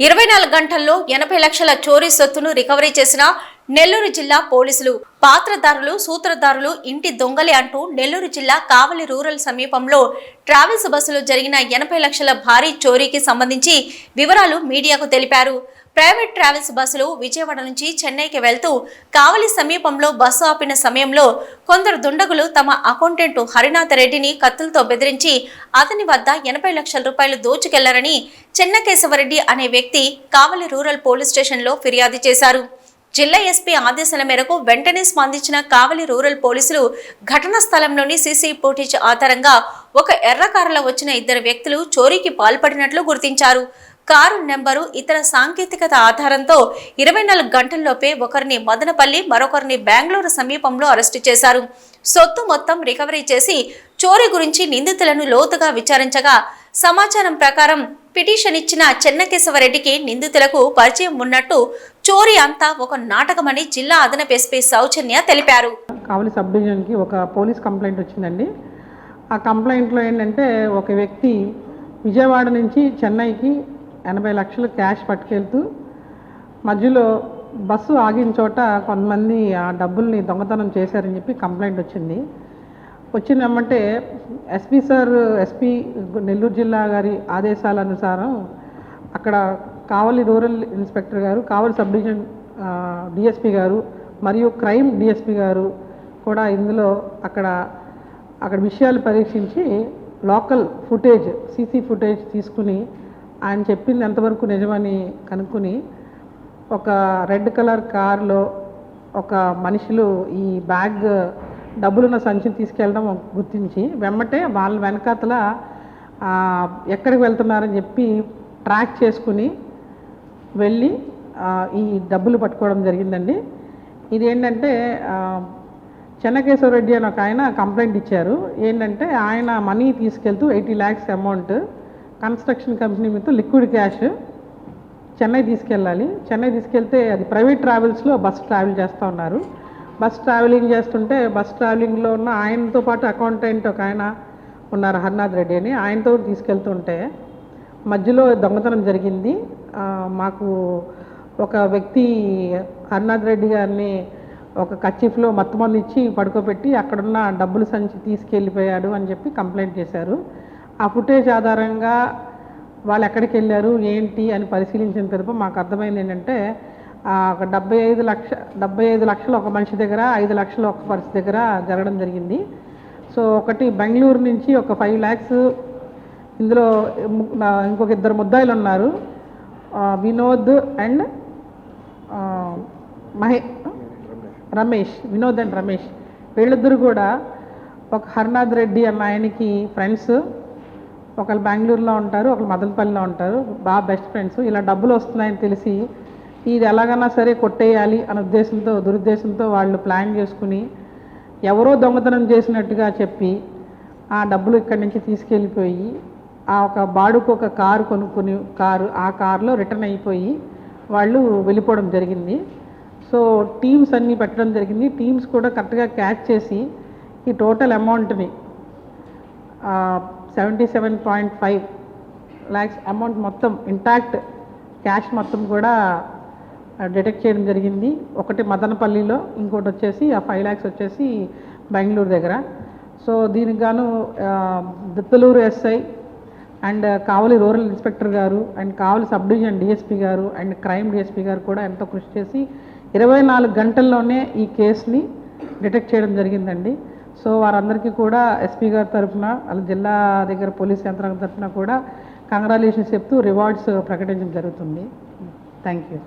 ఇరవై నాలుగు గంటల్లో ఎనభై లక్షల చోరీ సొత్తును రికవరీ చేసిన నెల్లూరు జిల్లా పోలీసులు. పాత్రదారులు సూత్రధారులు ఇంటి దొంగలే అంటూ నెల్లూరు జిల్లా కావలి రూరల్ సమీపంలో ట్రావెల్స్ బస్సులో జరిగిన ఎనభై లక్షల భారీ చోరీకి సంబంధించి వివరాలు మీడియాకు తెలిపారు. ప్రైవేట్ ట్రావెల్స్ బస్సులు విజయవాడ నుంచి చెన్నైకి వెళ్తూ కావలి సమీపంలో బస్సు ఆపిన సమయంలో కొందరు దుండగులు తమ అకౌంటెంట్ హరినాథ్ రెడ్డిని కత్తులతో బెదిరించి అతని వద్ద ఎనభై లక్షల రూపాయలు దోచుకెళ్ళారని చెన్నకేశవరెడ్డి అనే వ్యక్తి కావలి రూరల్ పోలీస్ స్టేషన్లో ఫిర్యాదు చేశారు. జిల్లా ఎస్పీ ఆదేశాల మేరకు వెంటనే స్పందించిన కావలి రూరల్ పోలీసులు ఘటనా స్థలంలోని సీసీ ఫుటేజ్ ఆధారంగా ఒక ఎర్ర కారులో వచ్చిన ఇద్దరు వ్యక్తులు చోరీకి పాల్పడినట్లు గుర్తించారు. కారు నెంబరు ఇతర సాంకేతికత ఆధారంతో ఇరవై నాలుగు గంటల్లోపే ఒకరిని మదనపల్లి మరొకరిని బెంగళూరు సమీపంలో అరెస్టు చేశారు. సొత్తు మొత్తం రికవరీ చేసి చోరీ గురించి నిందితులను లోతుగా విచారించగా సమాచారం ప్రకారం పిటిషన్ ఇచ్చిన చెన్నకేశవరెడ్డికి నిందితులకు పరిచయం ఉన్నట్టు చోరీ అంతా ఒక నాటకమని జిల్లా అదనపు ఎస్పీ సౌజన్య తెలిపారు. కావలి సబ్ డివిజన్కి ఒక పోలీస్ కంప్లైంట్ వచ్చిందండి. ఆ కంప్లైంట్లో ఏంటంటే ఒక వ్యక్తి విజయవాడ నుంచి చెన్నైకి ఎనభై లక్షలు క్యాష్ పట్టుకెళ్తూ మధ్యలో బస్సు ఆగిన చోట కొంతమంది ఆ డబ్బుల్ని దొంగతనం చేశారని చెప్పి కంప్లైంట్ వచ్చింది. వచ్చిందమ్మంటే ఎస్పీ సార్ ఎస్పీ నెల్లూరు జిల్లా గారి ఆదేశాల అనుసారం అక్కడ కావలి రూరల్ ఇన్స్పెక్టర్ గారు కావలి సబ్ డివిజన్ డిఎస్పి గారు మరియు క్రైమ్ డిఎస్పి గారు కూడా ఇందులో అక్కడ అక్కడ విషయాలు పరీక్షించి లోకల్ ఫుటేజ్ సీసీ ఫుటేజ్ తీసుకుని ఆయన చెప్పింది ఎంతవరకు నిజమని కనుక్కుని ఒక రెడ్ కలర్ కార్లో ఒక మనుషులు ఈ బ్యాగ్ డబ్బులున్న సంచిని తీసుకెళ్ళడం గుర్తించి వెమ్మటే వాళ్ళ వెనకాతల ఎక్కడికి వెళ్తున్నారని చెప్పి ట్రాక్ చేసుకుని వెళ్ళి ఈ డబ్బులు పట్టుకోవడం జరిగిందండి. ఇదేంటంటే చెన్నకేశ్వర రెడ్డి అని ఒక ఆయన కంప్లైంట్ ఇచ్చారు. ఏంటంటే ఆయన మనీ తీసుకెళ్తూ eighty lakhs amount construction company మీద లిక్విడ్ క్యాష్ చెన్నై తీసుకెళ్ళాలి. చెన్నై తీసుకెళ్తే అది ప్రైవేట్ ట్రావెల్స్లో బస్ ట్రావెల్ చేస్తూ ఉన్నారు. బస్ ట్రావెలింగ్ చేస్తుంటే బస్ ట్రావెలింగ్లో ఉన్న ఆయనతో పాటు అకౌంటెంట్ ఒక ఆయన ఉన్నారు హర్నాథ్ రెడ్డి అని. ఆయనతో తీసుకెళ్తుంటే మధ్యలో దొంగతనం జరిగింది. మాకు ఒక వ్యక్తి హర్నాథ్ రెడ్డి గారిని ఒక కచ్చిఫ్లో మత్తుమంది ఇచ్చి పడుకోబెట్టి అక్కడున్న డబ్బులు సంచి తీసుకెళ్ళిపోయాడు అని చెప్పి కంప్లైంట్ చేశారు. ఆ ఫుటేజ్ ఆధారంగా వాళ్ళు ఎక్కడికి వెళ్ళారు ఏంటి అని పరిశీలించిన పిదప మాకు అర్థమైంది ఏంటంటే ఒక డెబ్బై ఐదు లక్ష డెబ్బై ఐదు లక్షలు ఒక మనిషి దగ్గర ఐదు లక్షలు ఒక పరిస్థితి దగ్గర జరగడం జరిగింది. సో ఒకటి బెంగళూరు నుంచి ఒక ఫైవ్ ల్యాక్స్ ఇందులో ఇంకొక ఇద్దరు ముద్దాయిలు ఉన్నారు. Vinod and Mahe Ramesh Vinod and Ramesh. వీళ్ళిద్దరు కూడా ఒక హర్నాథ్ రెడ్డి అన్న ఆయనకి ఫ్రెండ్స్ ఒకళ్ళు బెంగళూరులో ఉంటారు ఒకళ్ళు మదనపల్లిలో ఉంటారు. బాగా బెస్ట్ ఫ్రెండ్స్ ఇలా డబ్బులు వస్తున్నాయని తెలిసి ఇది ఎలాగైనా సరే కొట్టేయాలి అనే ఉద్దేశంతో దురుద్దేశంతో వాళ్ళు ప్లాన్ చేసుకుని ఎవరో దొంగతనం చేసినట్టుగా చెప్పి ఆ డబ్బులు ఇక్కడి నుంచి తీసుకెళ్ళిపోయి ఆ ఒక బాడుకు ఒక కారు కొనుక్కుని కారు ఆ కారులో రిటర్న్ అయిపోయి వాళ్ళు వెళ్ళిపోవడం జరిగింది. సో టీమ్స్ అన్నీ పెట్టడం జరిగింది. టీమ్స్ కూడా కరెక్ట్గా క్యాచ్ చేసి ఈ టోటల్ అమౌంట్ని seventy seven point five lakhs amount మొత్తం ఇంటాక్ట్ క్యాష్ మొత్తం కూడా డిటెక్ట్ చేయడం జరిగింది. ఒకటి మదనపల్లిలో ఇంకోటి వచ్చేసి ఆ ఫైవ్ ల్యాక్స్ వచ్చేసి బెంగళూరు దగ్గర. సో దీనికి గాను Dattalur SI and Kavali rural inspector గారు and Kavali sub division DSP గారు అండ్ క్రైమ్ డిఎస్పీ గారు కూడా ఎంతో కృషి చేసి ఇరవై నాలుగు గంటల్లోనే ఈ కేసుని డిటెక్ట్ చేయడం జరిగిందండి. సో వారందరికీ కూడా ఎస్పీ గారి తరఫున అలా జిల్లా దగ్గర పోలీస్ యంత్రాంగం తరఫున కూడా కంగ్రాలేషన్స్ చెప్తూ రివార్డ్స్ ప్రకటించడం జరుగుతుంది. Thank you.